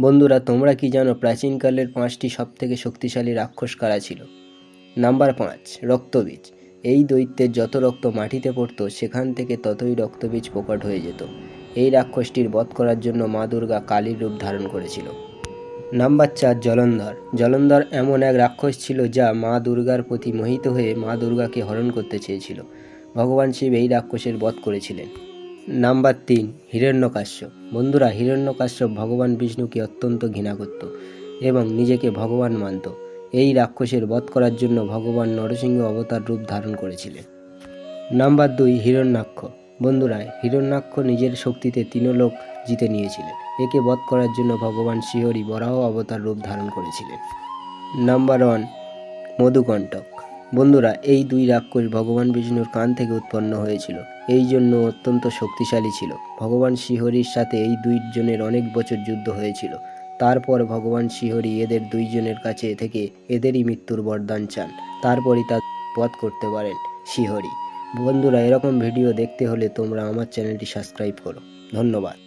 বন্ধুরা, তোমরা কি জানো প্রাচীনকালের পাঁচটি সবথেকে শক্তিশালী রাক্ষস কারা ছিল? নাম্বার পাঁচ, রক্তবীজ। এই দৈত্যের যত রক্ত মাটিতে পড়তো, সেখান থেকে ততই রক্তবীজ প্রকট হয়ে যেত। এই রাক্ষসটির বধ করার জন্য মা দুর্গা কালীর রূপ ধারণ করেছিল। নাম্বার চার, জলন্ধর। জলন্ধর এমন এক রাক্ষস ছিল যা মা দুর্গার প্রতি মোহিত হয়ে মা দুর্গাকে হরণ করতে চেয়েছিল। ভগবান শিব এই রাক্ষসের বধ করেছিলেন। নাম্বার তিন হিরণ্যকাশ্যপ বন্ধুরা, হিরণ্যকাশ্যপ ভগবান বিষ্ণুকে অত্যন্ত ঘৃণা করত এবং নিজেকে ভগবান মানত। এই রাক্ষসের বধ করার জন্য ভগবান নরসিংহ অবতার রূপ ধারণ করেছিলেন। নাম্বার দুই, হিরণ্যাক্ষ। বন্ধুরা, হিরণ্যাক্ষ নিজের শক্তিতে তিনলোক জিতে নিয়েছিলেন। একে বধ করার জন্য ভগবান শিহরি বরাহ অবতার রূপ ধারণ করেছিলেন। নাম্বার ওয়ান, মধুকণ্টক। বন্ধুরা, এই দুই রাক্ষস ভগবান বিষ্ণুর কান থেকে উৎপন্ন হয়েছিল। এই জন্য অত্যন্ত শক্তিশালী ছিল। ভগবান শিহরির সাথে এই দুইজনের অনেক বছর যুদ্ধ হয়েছিল। তারপর ভগবান শিহরি এদের দুইজনের কাছে থেকে এদেরই মৃত্যুর বরদান চান। তারপরই তা পথ করতে পারেন শিহরি। বন্ধুরা, এরকম ভিডিও দেখতে হলে তোমরা আমার চ্যানেলটি সাবস্ক্রাইব করো। ধন্যবাদ।